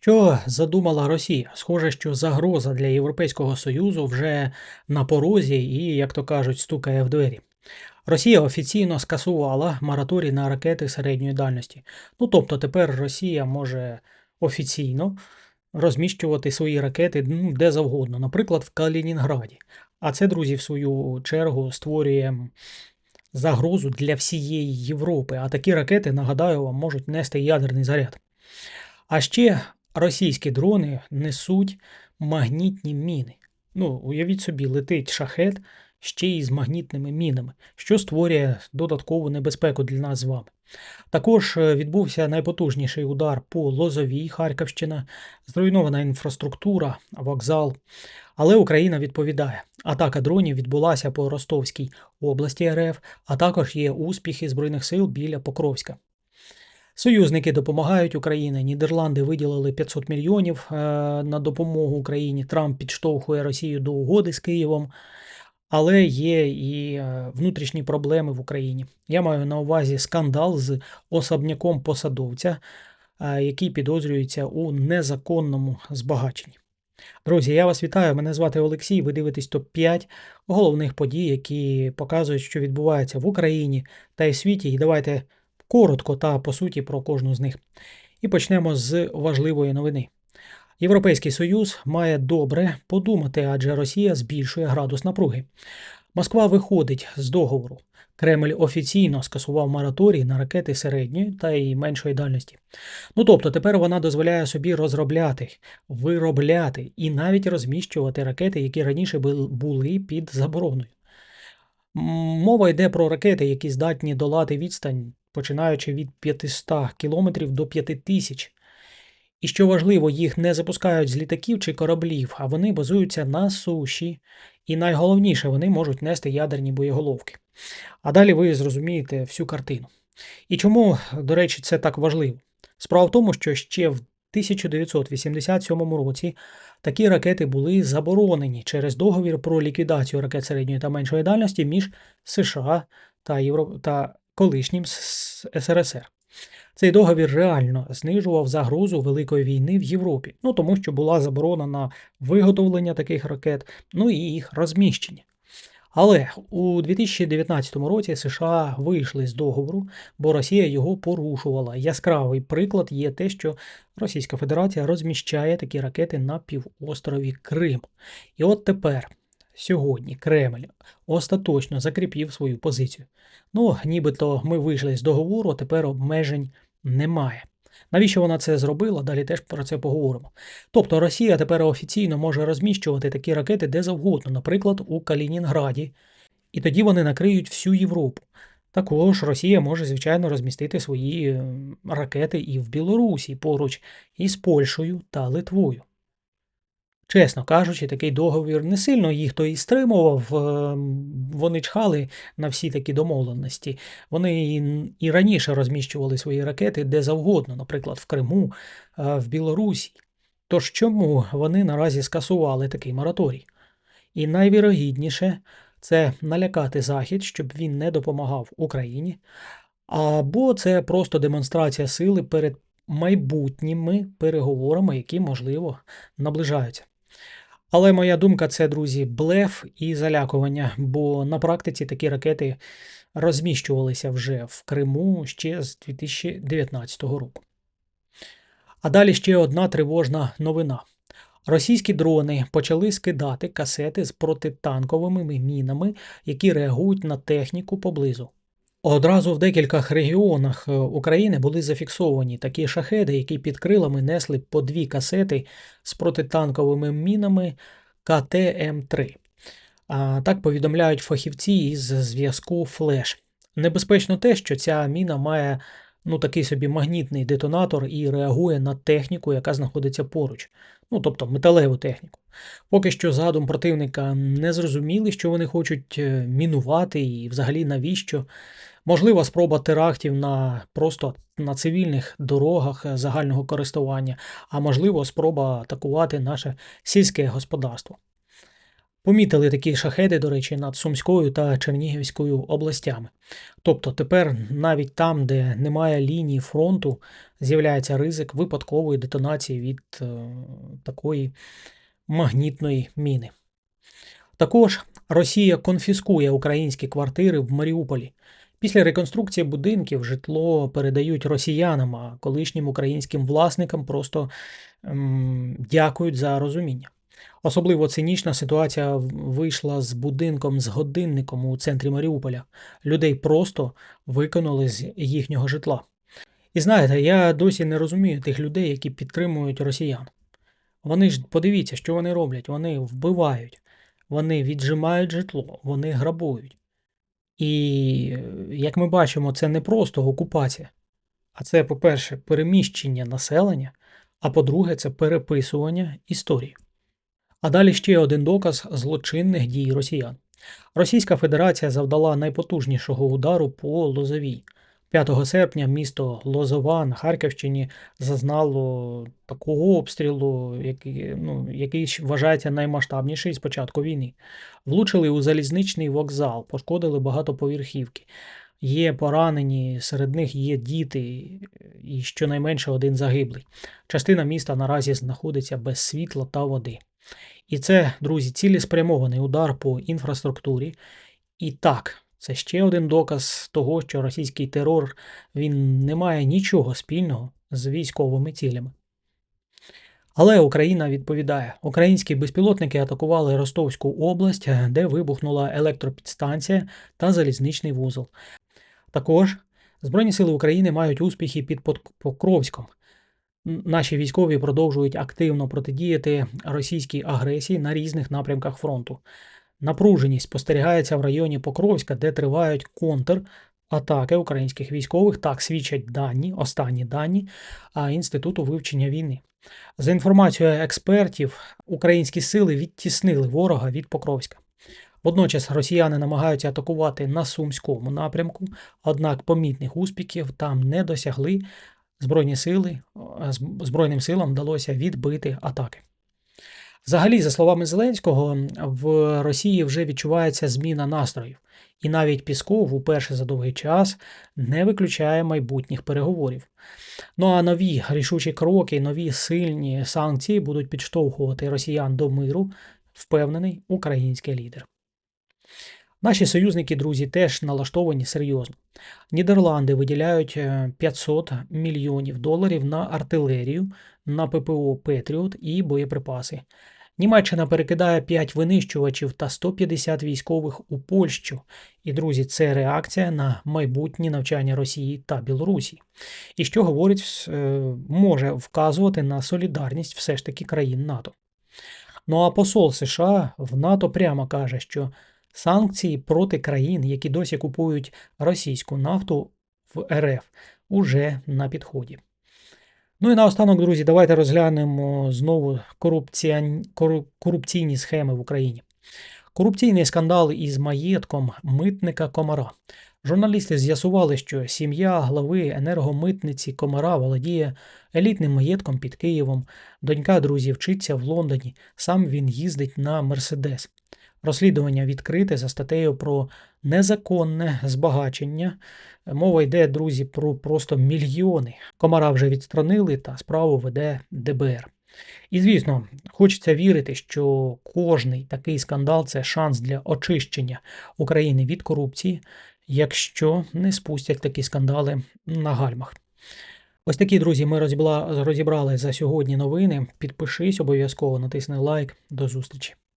Що задумала Росія? Схоже, що загроза для Європейського Союзу вже на порозі і, як то кажуть, стукає в двері. Росія офіційно скасувала мораторій на ракети середньої дальності. Ну тобто тепер Росія може офіційно розміщувати свої ракети ну, де завгодно, наприклад, в Калінінграді. А це, друзі, в свою чергу створює загрозу для всієї Європи. А такі ракети, нагадаю вам, можуть нести ядерний заряд. А ще російські дрони несуть магнітні міни. Ну, уявіть собі, летить шахет ще й з магнітними мінами, що створює додаткову небезпеку для нас з вами. Також е, відбувся найпотужніший удар по Лозовій, Харківщина, зруйнована інфраструктура, вокзал. Але Україна відповідає. Атака дронів відбулася по Ростовській області РФ, а також є успіхи Збройних сил біля Покровська. Союзники допомагають Україні. Нідерланди виділили 500 мільйонів е, на допомогу Україні. Трамп підштовхує Росію до угоди з Києвом. Але є і е, внутрішні проблеми в Україні. Я маю на увазі скандал з особняком посадовця, е, який підозрюється у незаконному збагаченні. Друзі, я вас вітаю. Мене звати Олексій. Ви дивитесь топ-5 головних подій, які показують, що відбувається в Україні та й світі. І давайте коротко та по суті про кожну з них. І почнемо з важливої новини. Європейський Союз має добре подумати, адже Росія збільшує градус напруги. Москва виходить з договору. Кремль офіційно скасував мораторій на ракети середньої та й меншої дальності. Ну тобто тепер вона дозволяє собі розробляти, виробляти і навіть розміщувати ракети, які раніше були під забороною. Мова йде про ракети, які здатні долати відстань, починаючи від 500 км до 5000 і що важливо, їх не запускають з літаків чи кораблів, а вони базуються на суші. І найголовніше, вони можуть нести ядерні боєголовки. А далі ви зрозумієте всю картину. І чому, до речі, це так важливо? Справа в тому, що ще в 1987 році такі ракети були заборонені через договір про ліквідацію ракет середньої та меншої дальності між США та, Євро... та колишнім СРСР. Цей договір реально знижував загрозу великої війни в Європі, ну тому що була заборона на виготовлення таких ракет, ну і їх розміщення. Але у 2019 році США вийшли з договору, бо Росія його порушувала. Яскравий приклад є те, що Російська Федерація розміщає такі ракети на півострові Крим. І от тепер, сьогодні, Кремль остаточно закріпів свою позицію. Ну, нібито ми вийшли з договору, а тепер обмежень немає. Навіщо вона це зробила? Далі теж про це поговоримо. Тобто Росія тепер офіційно може розміщувати такі ракети де завгодно, наприклад, у Калінінграді, і тоді вони накриють всю Європу. Також Росія може, звичайно, розмістити свої ракети і в Білорусі поруч із Польщею та Литвою. Чесно кажучи, такий договір не сильно їх то і стримував. Ем, вони чхали на всі такі домовленості. Вони і раніше розміщували свої ракети де завгодно, наприклад, в Криму, е, в Білорусі. Тож чому вони наразі скасували такий мораторій? І найвірогідніше це налякати Захід, щоб він не допомагав Україні, або це просто демонстрація сили перед майбутніми переговорами, які, можливо, наближаються. Але моя думка це, друзі, блеф і залякування, бо на практиці такі ракети розміщувалися вже в Криму ще з 2019 року. А далі ще одна тривожна новина. Російські дрони почали скидати касети з протитанковими мінами, які реагують на техніку поблизу. Одразу в декількох регіонах е, України були зафіксовані такі шахеди, які під крилами несли по дві касети з протитанковими мінами КТМ3. Так повідомляють фахівці із зв'язку Флеш. Небезпечно те, що ця міна має ну, такий собі магнітний детонатор і реагує на техніку, яка знаходиться поруч, ну тобто металеву техніку. Поки що задум противника не зрозуміли, що вони хочуть е, мінувати і взагалі навіщо. Можлива спроба терактів на просто на цивільних дорогах загального користування, а можливо, спроба атакувати наше сільське господарство. Помітили такі шахеди, до речі, над Сумською та Чернігівською областями. Тобто тепер навіть там, де немає лінії фронту, з'являється ризик випадкової детонації від е, такої магнітної міни. Також Росія конфіскує українські квартири в Маріуполі. Після реконструкції будинків житло передають росіянам, а колишнім українським власникам просто ем, дякують за розуміння. Особливо цинічна ситуація вийшла з будинком з годинником у центрі Маріуполя. Людей просто викинули з їхнього житла. І знаєте, я досі не розумію тих людей, які підтримують росіян. Вони ж подивіться, що вони роблять. Вони вбивають, вони віджимають житло, вони грабують. І, е, як ми бачимо, це не просто окупація, а це, по-перше, переміщення населення, а по-друге, це переписування історії. А далі ще один доказ злочинних дій росіян. Російська Федерація завдала найпотужнішого удару по Лозовій. 5 серпня місто Лозова на Харківщині зазнало такого обстрілу, який, ну, який вважається наймасштабніший з початку війни. Влучили у залізничний вокзал, пошкодили багатоповерхівки. Є поранені, серед них є діти, і щонайменше один загиблий. Частина міста наразі знаходиться без світла та води. І це, друзі, цілеспрямований удар по інфраструктурі. І так, це ще один доказ того, що російський терор він не має нічого спільного з військовими цілями. Але Україна відповідає: українські безпілотники атакували Ростовську область, де вибухнула електропідстанція та залізничний вузол. Також Збройні сили України мають успіхи під Пок- Покровськом. Наші військові продовжують активно протидіяти російській агресії на різних напрямках фронту. Напруженість спостерігається в районі Покровська, де тривають контратаки українських військових. Так свідчать дані, останні дані Інституту вивчення війни. За інформацією експертів, українські сили відтіснили ворога від Покровська. Водночас росіяни намагаються атакувати на Сумському напрямку, однак помітних успіхів там не досягли. Збройні сили, Збройним силам вдалося відбити атаки. Взагалі, за словами Зеленського, в Росії вже відчувається зміна настроїв, і навіть Пісков уперше за довгий час не виключає майбутніх переговорів. Ну а нові рішучі кроки, нові сильні санкції будуть підштовхувати росіян до миру, впевнений український лідер. Наші союзники, друзі, теж налаштовані серйозно. Нідерланди виділяють е, 500 мільйонів доларів на артилерію, на ППО Петріот і боєприпаси. Німеччина перекидає 5 винищувачів та 150 військових у Польщу. І, друзі, це реакція на майбутні навчання Росії та Білорусі. І що говорить, е, може вказувати на солідарність все ж таки країн НАТО. Ну а посол США в НАТО прямо каже, що санкції проти країн, які досі купують російську нафту в РФ, уже на підході. Ну і наостанок, друзі, давайте розглянемо знову корупціон- кору- корупційні схеми в Україні. Корупційний скандал із маєтком митника Комара. Журналісти з'ясували, що сім'я глави енергомитниці Комара володіє елітним маєтком під Києвом. Донька друзі вчиться в Лондоні. Сам він їздить на Мерседес. Розслідування відкрите за статтею про незаконне збагачення. Мова йде, друзі, про просто мільйони. Комара вже відстранили та справу веде ДБР. І звісно, хочеться вірити, що кожний такий скандал це шанс для очищення України від корупції, якщо не спустять такі скандали на гальмах. Ось такі, друзі, ми розібрали за сьогодні новини. Підпишись обов'язково, натисни лайк. До зустрічі.